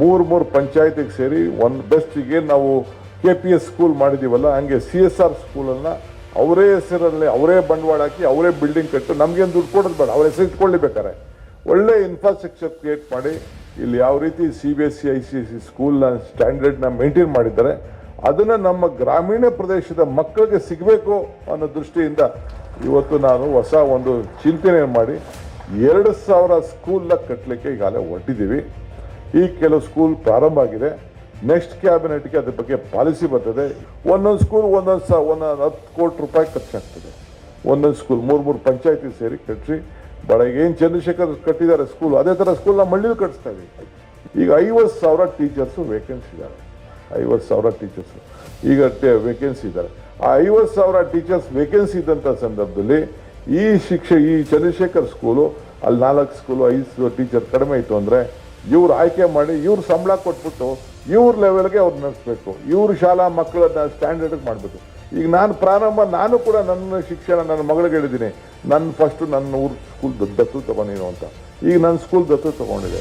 ಮೂರು ಮೂರು ಪಂಚಾಯತಿಗೆ ಸೇರಿ ಒಂದು ಬೆಸ್ಟಿಗೆ ನಾವು ಕೆ ಪಿ ಎಸ್ ಸ್ಕೂಲ್ ಮಾಡಿದ್ದೀವಲ್ಲ ಹಂಗೆ ಸಿ ಎಸ್ ಆರ್ ಸ್ಕೂಲನ್ನು ಅವರೇ ಹೆಸರಲ್ಲಿ, ಅವರೇ ಬಂಡವಾಳ ಹಾಕಿ ಅವರೇ ಬಿಲ್ಡಿಂಗ್ ಕಟ್ಟು ನಮಗೇನು ದುಡ್ಡು ಕೊಡೋದು ಬೇಡ, ಅವ್ರ ಹೆಸರು ಇಟ್ಕೊಳ್ಳಿ ಬೇಕಾರೆ ಒಳ್ಳೆ ಇನ್ಫ್ರಾಸ್ಟ್ರಕ್ಚರ್ ಕ್ರಿಯೇಟ್ ಮಾಡಿ ಇಲ್ಲಿ ಯಾವ ರೀತಿ C B S C I C S C ಸ್ಕೂಲ್ನ ಸ್ಟ್ಯಾಂಡರ್ಡ್ನ ಮೇಂಟೈನ್ ಮಾಡಿದ್ದಾರೆ. ಅದನ್ನು ನಮ್ಮ ಗ್ರಾಮೀಣ ಪ್ರದೇಶದ ಮಕ್ಕಳಿಗೆ ಸಿಗಬೇಕು ಅನ್ನೋ ದೃಷ್ಟಿಯಿಂದ ಇವತ್ತು ನಾನು ಹೊಸ ಒಂದು ಚಿಂತನೆ ಮಾಡಿ, ಎರಡು ಸಾವಿರ ಸ್ಕೂಲ್ನ ಕಟ್ಟಲಿಕ್ಕೆ ಈಗಾಗಲೇ ಹೊರಟಿದ್ದೀವಿ. ಈ ಕೆಲವು ಸ್ಕೂಲ್ ಪ್ರಾರಂಭ ಆಗಿದೆ. ನೆಕ್ಸ್ಟ್ ಕ್ಯಾಬಿನೆಟ್ಗೆ ಅದ್ರ ಬಗ್ಗೆ ಪಾಲಿಸಿ ಬರ್ತದೆ. ಒಂದೊಂದು ಸ್ಕೂಲ್ ಒಂದೊಂದು ಸ, ಒಂದೊಂದು ಹತ್ತು ಕೋಟಿ ರೂಪಾಯಿ ಖರ್ಚಾಗ್ತದೆ. ಒಂದೊಂದು ಸ್ಕೂಲ್ ಮೂರು ಮೂರು ಪಂಚಾಯತಿ ಸೇರಿ ಕಟ್ಟಿಸಿ ಭಾಳ ಏನು ಚಂದ್ರಶೇಖರ್ ಕಟ್ಟಿದ್ದಾರೆ ಸ್ಕೂಲ್ ಅದೇ ಥರ ಸ್ಕೂಲ್ನ ಮಳ್ಳಿಲಿ ಕಟ್ಟಿಸ್ತಾ ಇದ್ದೀವಿ ಈಗ ಐವತ್ತು ಸಾವಿರ ಟೀಚರ್ಸು ವೇಕೆನ್ಸಿ ಇದ್ದಾರೆ ಐವತ್ತು ಸಾವಿರ ಟೀಚರ್ಸು ಈಗ ವೇಕೆನ್ಸಿ ಇದ್ದಾರೆ. ಆ ಐವತ್ತು ಸಾವಿರ ಟೀಚರ್ಸ್ ವೇಕೆನ್ಸಿ ಇದ್ದಂಥ ಸಂದರ್ಭದಲ್ಲಿ ಈ ಶಿಕ್ಷೆ, ಈ ಚಂದ್ರಶೇಖರ್ ಸ್ಕೂಲು ಅಲ್ಲಿ ನಾಲ್ಕು ಸ್ಕೂಲು ಐದು ಟೀಚರ್ ಕಡಿಮೆ ಇತ್ತು ಅಂದರೆ ಇವ್ರು ಆಯ್ಕೆ ಮಾಡಿ, ಇವ್ರ ಸಂಬಳ ಕೊಟ್ಬಿಟ್ಟು ಇವ್ರ ಲೆವೆಲ್ಗೆ ಅವ್ರು ನಡೆಸ್ಬೇಕು. ಇವ್ರ ಶಾಲಾ ಮಕ್ಕಳನ್ನ ಸ್ಟ್ಯಾಂಡರ್ಡ್ಗೆ ಮಾಡಬೇಕು. ಈಗ ನಾನು ಪ್ರಾರಂಭ, ನಾನು ಕೂಡ ನನ್ನ ಶಿಕ್ಷಣ ನನ್ನ ಮಗಳಿಗೆ ಹೇಳಿದ್ದೀನಿ. ನನ್ನ ಫಸ್ಟು ನನ್ನ ಊರು ಸ್ಕೂಲ್ ದತ್ತು ತಗೊಂಡಿನೋ ಅಂತ. ಈಗ ನನ್ನ ಸ್ಕೂಲ್ ದತ್ತು ತಗೊಂಡಿದೆ.